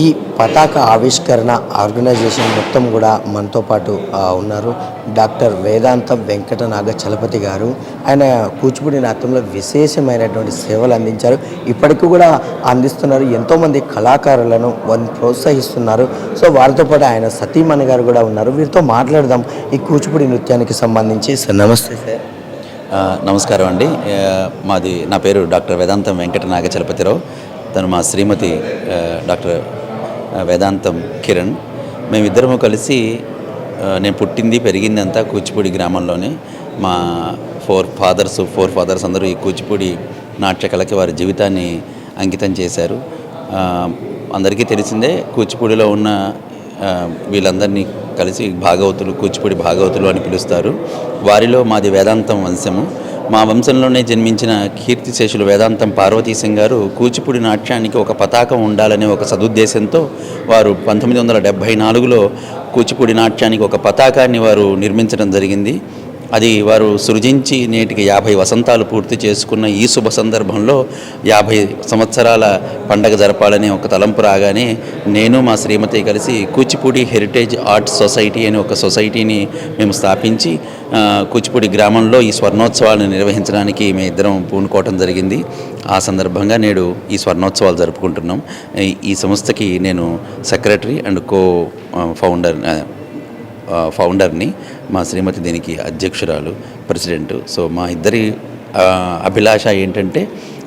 ఈ పతాక ఆవిష్కరణ ఆర్గనైజేషన్ మొత్తం కూడా మనతో పాటు ఉన్నారు. డాక్టర్ వేదాంత వెంకట నాగ చలపతి గారు. ఆయన కూచిపూడి నాట్యంలో విశేషమైనటువంటి సేవలు అందించారు. ఇప్పటికీ కూడా అందిస్తున్నారు. ఎంతోమంది కళాకారులను వారిని ప్రోత్సహిస్తున్నారు. సో వారితో పాటు ఆయన సతీమణి గారు కూడా ఉన్నారు. వీరితో మాట్లాడదాం ఈ కూచిపూడి నృత్యానికి సంబంధించి. సార్ నమస్తే సార్. నమస్కారం అండి. మాది నా పేరు డాక్టర్ వేదాంతం వెంకట నాగ చలపతిరావు. తను మా శ్రీమతి డాక్టర్ వేదాంతం కిరణ్. మేమిద్దరము కలిసి నేను పుట్టింది పెరిగింది అంతా కూచిపూడి గ్రామంలోనే. మా ఫోర్ ఫాదర్స్ ఫోర్ ఫాదర్స్ అందరూ ఈ కూచిపూడి నాట్యకళకి వారి జీవితాన్ని అంకితం చేశారు. అందరికీ తెలిసిందే కూచిపూడిలో ఉన్న వీళ్ళందరినీ కలిసి భాగవతులు కూచిపూడి భాగవతులు అని పిలుస్తారు. వారిలో మాది వేదాంతం వంశము. మా వంశంలోనే జన్మించిన కీర్తిశేషులు వేదాంతం పార్వతీశం గారు కూచిపూడి నాట్యానికి ఒక పతాకం ఉండాలనే ఒక సదుద్దేశంతో వారు పంతొమ్మిది వందల డెబ్భై నాలుగులో కూచిపూడి నాట్యానికి ఒక పతాకాన్ని వారు నిర్మించడం జరిగింది. అది వారు సృజించి నేటికి యాభై వసంతాలు పూర్తి చేసుకున్న ఈ శుభ సందర్భంలో యాభై సంవత్సరాల పండగ జరపాలని ఒక తలంపు రాగానే నేను మా శ్రీమతి కలిసి కూచిపూడి హెరిటేజ్ ఆర్ట్ సొసైటీ అనే ఒక సొసైటీని మేము స్థాపించి కూచిపూడి గ్రామంలో ఈ స్వర్ణోత్సవాలను నిర్వహించడానికి మేము ఇద్దరం పూనుకోవటం జరిగింది. ఆ సందర్భంగా నేడు ఈ స్వర్ణోత్సవాలు జరుపుకుంటున్నాం. ఈ- సంస్థకి నేను సెక్రటరీ అండ్ కో ఫౌండర్ ఫౌండర్ని మా శ్రీమతి దీనికి అధ్యక్షురాలు ప్రెసిడెంట్. సో మా ఇద్దరి అభిలాష ఏంటంటే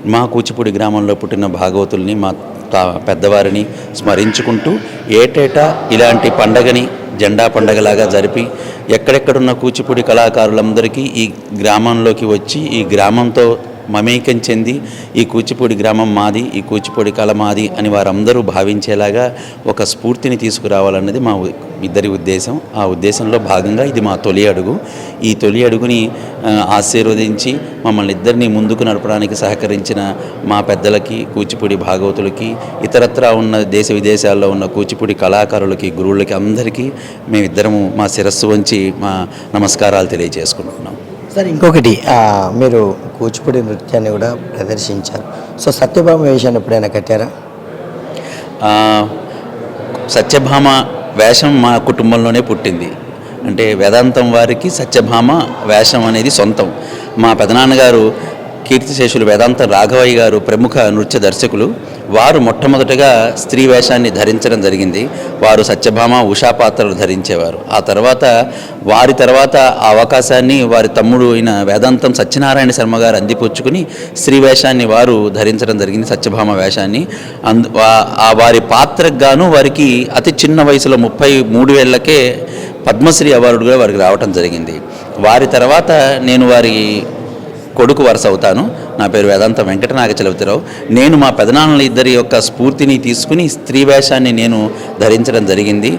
మా కూచిపూడి గ్రామంలో పుట్టిన భాగవతుల్ని మా తా- పెద్దవారిని స్మరించుకుంటూ ఏటేటా ఇలాంటి పండగని జెండా పండగలాగా జరిపి ఎక్కడెక్కడున్న కూచిపూడి కళాకారులందరికీ ఈ గ్రామంలోకి వచ్చి ఈ గ్రామంతో మమేకం చెంది ఈ కూచిపూడి గ్రామం మాది ఈ కూచిపూడి కళ మాది అని వారందరూ భావించేలాగా ఒక స్ఫూర్తిని తీసుకురావాలన్నది మా ఇద్దరి ఉద్దేశం. ఆ ఉద్దేశంలో భాగంగా ఇది మా తొలి అడుగు. ఈ తొలి అడుగుని ఆశీర్వదించి మమ్మల్ని ఇద్దరిని ముందుకు నడపడానికి సహకరించిన మా పెద్దలకి కూచిపూడి భాగవతులకి ఇతరత్రా ఉన్న దేశ విదేశాల్లో ఉన్న కూచిపూడి కళాకారులకి గురువులకి అందరికీ మేమిద్దరము మా శిరస్సు వంచి మా నమస్కారాలు తెలియజేసుకుంటున్నాం. సార్ ఇంకొకటి మీరు కూచిపూడి నృత్యాన్ని కూడా ప్రదర్శించారు. సో సత్యభామ వేషాన్ని ఎప్పుడైనా కట్టారా? సత్యభామ వేషం మా కుటుంబంలోనే పుట్టింది. అంటే వేదాంతం వారికి సత్యభామ వేషం అనేది సొంతం. మా పెదనాన్నగారు కీర్తిశేషులు వేదాంతం రాఘవయ్య గారు ప్రముఖ నృత్య దర్శకులు. వారు మొట్టమొదటగా స్త్రీ వేషాన్ని ధరించడం జరిగింది. వారు సత్యభామ ఉషా పాత్రలు ధరించేవారు. ఆ తర్వాత వారి తర్వాత ఆ అవకాశాన్ని వారి తమ్ముడు అయిన వేదాంతం సత్యనారాయణ శర్మ గారు అందిపుచ్చుకుని స్త్రీ వేషాన్ని వారు ధరించడం జరిగింది సత్యభామ వేషాన్ని. అందు ఆ వారి పాత్రకు గాను వారికి అతి చిన్న వయసులో ముప్పై మూడు ఏళ్ళకే పద్మశ్రీ అవార్డు కూడా వారికి రావటం జరిగింది. వారి తర్వాత నేను వారి కొడుకు వరుస అవుతాను. నా పేరు వేదాంత వెంకట నాగచలవతిరావు నేను మా పెదనాన్నల ఇద్దరి యొక్క స్ఫూర్తిని తీసుకుని స్త్రీ వేషాన్ని నేను ధరించడం జరిగింది.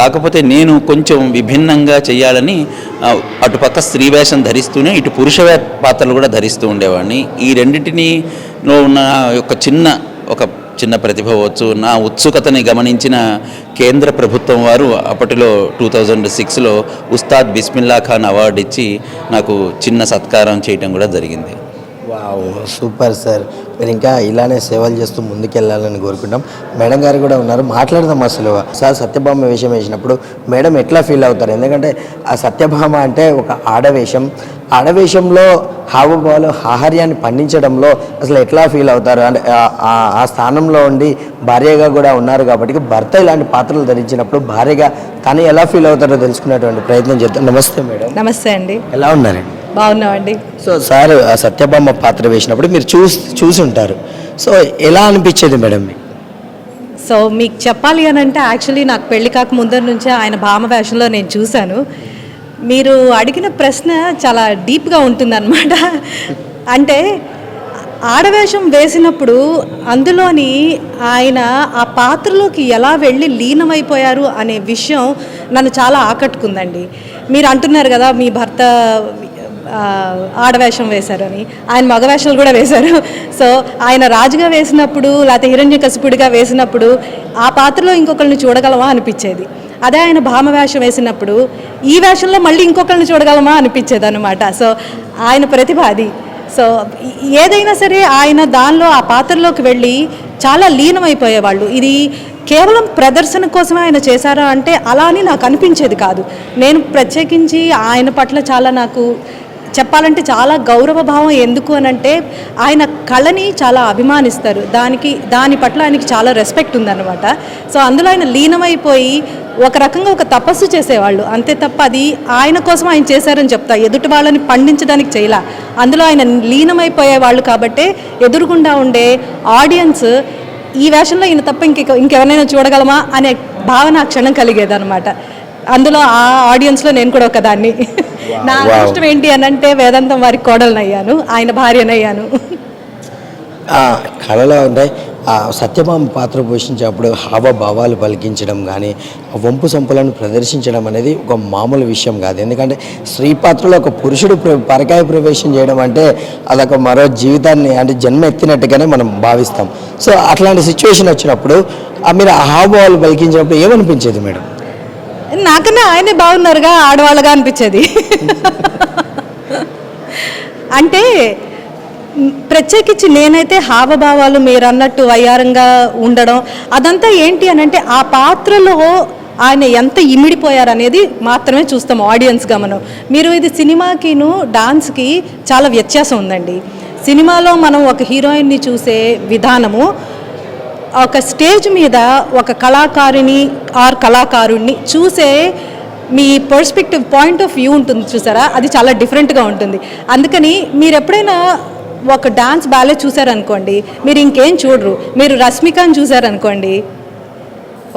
కాకపోతే నేను కొంచెం విభిన్నంగా చేయాలని అటుపక్క స్త్రీ వేషం ధరిస్తూనే ఇటు పురుష పాత్రలు కూడా ధరిస్తూ ఉండేవాడిని. ఈ రెండింటినిలో ఉన్న యొక్క చిన్న ఒక చిన్న ప్రతిభ అవ్వచ్చు. నా ఉత్సుకతని గమనించిన కేంద్ర ప్రభుత్వం వారు అప్పటిలో టూ థౌజండ్ సిక్స్లో ఉస్తాద్ బిస్మిల్లా ఖాన్ అవార్డు ఇచ్చి నాకు చిన్న సత్కారం చేయటం కూడా జరిగింది. Wow super sir. మీరు ఇంకా ఇలానే సేవలు చేస్తూ ముందుకెళ్ళాలని కోరుకుంటాం మేడం గారు కూడా ఉన్నారు. మాట్లాడదాం అసలు. సార్ సత్యభామ వేషం వేసినప్పుడు మేడం ఎట్లా ఫీల్ అవుతారు? ఎందుకంటే ఆ సత్యభామ అంటే ఒక ఆడవేషం. ఆడవేషంలో హావభావాలు ఆహార్యాన్ని పండించడంలో అసలు ఎట్లా ఫీల్ అవుతారు? అంటే ఆ- స్థానంలో ఉండి భార్యగా కూడా ఉన్నారు కాబట్టి భర్త ఇలాంటి పాత్రలు ధరించినప్పుడు భార్యగా తను ఎలా ఫీల్ అవుతారో తెలుసుకునేటువంటి ప్రయత్నం చేద్దాం. నమస్తే మేడం. నమస్తే అండి. ఎలా ఉన్నారండి? బాగున్నామండి. సో సార్ ఆ సత్యభామ పాత్ర వేసినప్పుడు మీరు చూసి చూసి ఉంటారు. సో ఎలా అనిపించేది మేడం మీకు? సో మీకు చెప్పాలి అని అంటే యాక్చువల్లీ నాకు పెళ్ళి కాక ముందర నుంచే ఆయన భామ వేషంలో నేను చూశాను. మీరు అడిగిన ప్రశ్న చాలా డీప్గా ఉంటుందన్నమాట. అంటే ఆడవేషం వేసినప్పుడు అందులోని ఆయన ఆ పాత్రలోకి ఎలా వెళ్ళి లీనమైపోయారు అనే విషయం నన్ను చాలా ఆకట్టుకుందండి. మీరు అంటున్నారు కదా మీ భర్త ఆడవేషం వేశారని. ఆయన మగవేషాలు కూడా వేశారు. సో ఆయన రాజుగా వేసినప్పుడు లేకపోతే హిరణ్య కసిపుడిగా వేసినప్పుడు ఆ పాత్రలో ఇంకొకరిని చూడగలమా అనిపించేది. అదే ఆయన భామ వేషం వేసినప్పుడు ఈ వేషంలో మళ్ళీ ఇంకొకరిని చూడగలమా అనిపించేది అనమాట సో ఆయన ప్రతిభ అది. సో ఏదైనా సరే ఆయన దానిలో ఆ పాత్రలోకి వెళ్ళి చాలా లీనమైపోయేవాళ్ళు. ఇది కేవలం ప్రదర్శన కోసమే ఆయన చేశారా అంటే అలా అని నాకు అనిపించేది కాదు. నేను ప్రత్యేకించి ఆయన పట్ల చాలా నాకు చెప్పాలంటే చాలా గౌరవ భావం ఎందుకు అని అంటే ఆయన కళని చాలా అభిమానిస్తారు. దానికి దాని పట్ల ఆయనకి చాలా రెస్పెక్ట్ ఉందన్నమాట. సో అందులో ఆయన లీనమైపోయి ఒక రకంగా ఒక తపస్సు చేసేవాళ్ళు. అంతే తప్ప అది ఆయన కోసం ఆయన చేశారని చెప్తా. ఎదుటి వాళ్ళని పండించడానికి చేయలా. అందులో ఆయన లీనమైపోయే వాళ్ళు కాబట్టే ఎదురుగుండా ఉండే ఆడియన్స్ ఈ వేషంలో ఈయన తప్ప ఇంక ఇంకెవరైనా చూడగలమా అనే భావన ఆ క్షణం కలిగేదన్నమాట. అందులో ఆ ఆడియన్స్లో నేను కూడా ఒకదాన్ని. నా. అదృష్టం ఏంటి అని అంటే వేదాంతం వారి కోడలనయ్యాను ఆయన భార్యనయ్యాను. కళలో ఉంటాయి ఆ సత్యభామ పాత్ర పోషించేటప్పుడు హావభావాలు పలికించడం కానీ వంపు సంపులను ప్రదర్శించడం అనేది ఒక మామూలు విషయం కాదు. ఎందుకంటే స్త్రీ పాత్రలో ఒక పురుషుడు ప్ర- పరకాయ ప్రవేశం చేయడం అంటే అదొక మరో జీవితాన్ని అంటే జన్మ ఎత్తినట్టుగానే మనం భావిస్తాం. సో అట్లాంటి సిచ్యువేషన్ వచ్చినప్పుడు ఆ మీరు ఆ హావభావాలు పలికించినప్పుడు ఏమనిపించేది మేడం? నాకన్నా ఆయనే బాగున్నారుగా ఆడవాళ్ళగా అనిపించేది. అంటే ప్రత్యేకించి నేనైతే హావభావాలు మీరు అన్నట్టు వయ్యారంగా ఉండడం అదంతా ఏంటి అని అంటే ఆ పాత్రలో ఆయన ఎంత ఇమిడిపోయారనేది మాత్రమే చూస్తాం ఆడియన్స్గా మనం. మీరు ఇది సినిమాకిను డాన్స్కి చాలా వ్యత్యాసం ఉందండి. సినిమాలో మనం ఒక హీరోయిన్ని చూసే విధానము ఒక స్టేజ్ మీద ఒక కళాకారుని ఆర్ కళాకారుణ్ణి చూసే మీ పర్స్పెక్టివ్ పాయింట్ ఆఫ్ వ్యూ ఉంటుంది చూసారా? అది చాలా డిఫరెంట్గా ఉంటుంది. అందుకని మీరు ఎప్పుడైనా ఒక డాన్స్ బ్యాలే చూసారనుకోండి మీరు ఇంకేం చూడరు. మీరు రష్మికాని చూసారనుకోండి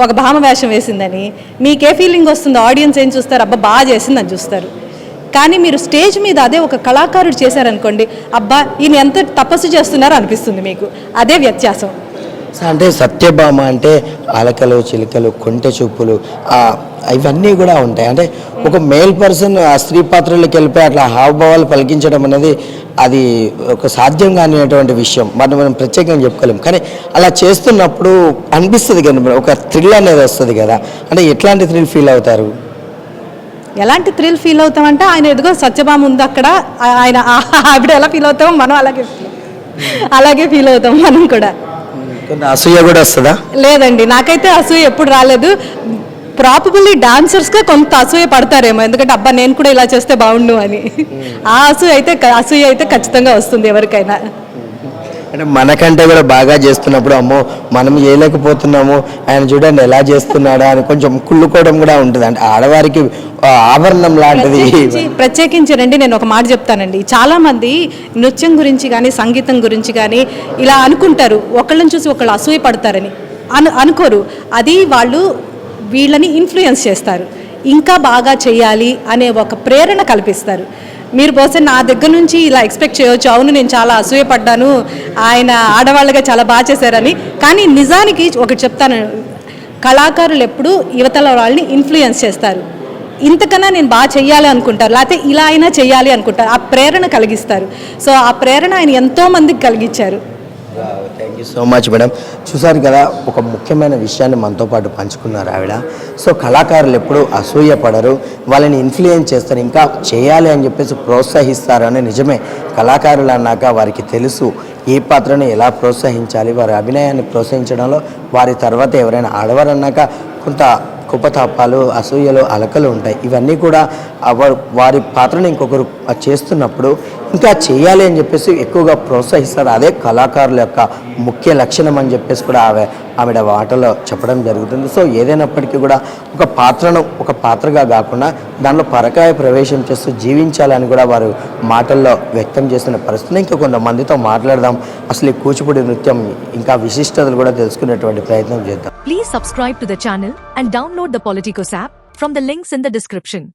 ఒక భామ వేషం వేసిందని మీకే ఫీలింగ్ వస్తుంది? ఆడియన్స్ ఏం చూస్తారు? అబ్బా బాగా చేసిందని చూస్తారు. కానీ మీరు స్టేజ్ మీద అదే ఒక కళాకారుడు చేశారనుకోండి అబ్బా ఈయన ఎంత తపస్సు చేస్తున్నారో అనిపిస్తుంది మీకు. అదే వ్యత్యాసం. అంటే సత్యభామ అంటే అలకలు చిలుకలు కొంటె చూపులు ఇవన్నీ కూడా ఉంటాయి. అంటే ఒక మేల్ పర్సన్ ఆ స్త్రీ పాత్రలోకి వెళ్ళిపోయి అట్లా హావభావాలు పలికించడం అనేది అది ఒక సాధ్యం కానిటువంటి విషయం. మనం మనం ప్రత్యేకంగా చెప్పుకోలేం. కానీ అలా చేస్తున్నప్పుడు అనిపిస్తుంది కదా ఒక థ్రిల్ అనేది వస్తుంది కదా. అంటే ఎట్లాంటి థ్రిల్ ఫీల్ అవుతారు? ఎలాంటి థ్రిల్ ఫీల్ అవుతామంటే ఆయన ఎదుగో సత్యభామ ఉంది అక్కడ ఆయన ఆవిడ ఎలా ఫీల్ అవుతామో మనం అలాగే అలాగే ఫీల్ అవుతాం మనం కూడా. అసూయ కూడా వస్తుందా? లేదండి నాకైతే అసూయ ఎప్పుడు రాలేదు. ప్రాపబుల్లీ డాన్సర్స్గా కొంత అసూయ పడతారేమో ఎందుకంటే అబ్బా నేను కూడా ఇలా చేస్తే బాగుండు అని. ఆ అసూయ అయితే అసూయ అయితే ఖచ్చితంగా వస్తుంది ఎవరికైనా. అంటే మనకంటే కూడా బాగా చేస్తున్నప్పుడు అమ్మో మనం చేయలేకపోతున్నాము ఆయన చూడండి ఎలా చేస్తున్నాడా అని కొంచెం కుళ్ళుకోవడం కూడా ఉంటుంది. అంటే ఆడవారికి ఆభరణం లాంటిది. ప్రత్యేకించి నేను ఒక మాట చెప్తానండి. చాలా మంది నృత్యం గురించి కానీ సంగీతం గురించి కానీ ఇలా అనుకుంటారు. ఒకళ్ళని చూసి ఒకళ్ళు అసూయ పడతారని. అను అనుకోరు. అది వాళ్ళు వీళ్ళని ఇన్ఫ్లుయెన్స్ చేస్తారు. ఇంకా బాగా చేయాలి అనే ఒక ప్రేరణ కల్పిస్తారు. మీరు బహుశా నా దగ్గర నుంచి ఇలా ఎక్స్పెక్ట్ చేయవచ్చు అవును నేను చాలా అసూయపడ్డాను. ఆయన ఆడవాళ్ళగా చాలా బాగా చేశారని. కానీ నిజానికి ఒకటి చెప్తాను. కళాకారులు ఎప్పుడు యువతల వాళ్ళని ఇన్ఫ్లుయెన్స్ చేస్తారు. ఇంతకన్నా నేను బాగా చెయ్యాలి అనుకుంటారు. లేకపోతే ఇలా అయినా చెయ్యాలి అనుకుంటారు. ఆ ప్రేరణ కలిగిస్తారు. సో ఆ ప్రేరణ ఆయన ఎంతోమందికి కలిగించారు. Thank you so much madam చూసారు కదా ఒక ముఖ్యమైన విషయాన్ని మనతో పాటు పంచుకున్నారు ఆవిడ. సో కళాకారులు ఎప్పుడు అసూయ పడరు వాళ్ళని ఇన్ఫ్లుయెన్స్ చేస్తారు ఇంకా చేయాలి అని చెప్పేసి ప్రోత్సహిస్తారు అని నిజమే. కళాకారులు అన్నాక వారికి తెలుసు ఏ పాత్రను ఎలా ప్రోత్సహించాలి వారి అభినయాన్ని ప్రోత్సహించడంలో వారి తర్వాత ఎవరైనా ఆడవారు అన్నాక కొంత కుపతాపాలు అసూయలు అలకలు ఉంటాయి. ఇవన్నీ కూడా వారి పాత్రను ఇంకొకరు చేస్తున్నప్పుడు ఇంకా చేయాలి అని చెప్పేసి ఎక్కువగా ప్రోత్సహిస్తారు. అదే కళాకారుల యొక్క ముఖ్య లక్షణం అని చెప్పేసి కూడా ఆమె ఆవిడ వాటలో చెప్పడం జరుగుతుంది. సో ఏదైనప్పటికీ కూడా ఒక పాత్రను ఒక పాత్రగా కాకుండా దానిలో పరకాయ ప్రవేశం చేస్తూ జీవించాలని కూడా వారు మాటల్లో వ్యక్తం చేస్తున్న పరిస్థితి. ఇంకా కొంతమందితో మాట్లాడదాం. అసలు ఈ కూచిపూడి నృత్యం ఇంకా విశిష్టతలు కూడా తెలుసుకునేటువంటి ప్రయత్నం చేద్దాం. Please subscribe to the channel and download the Politicos app from the links in the description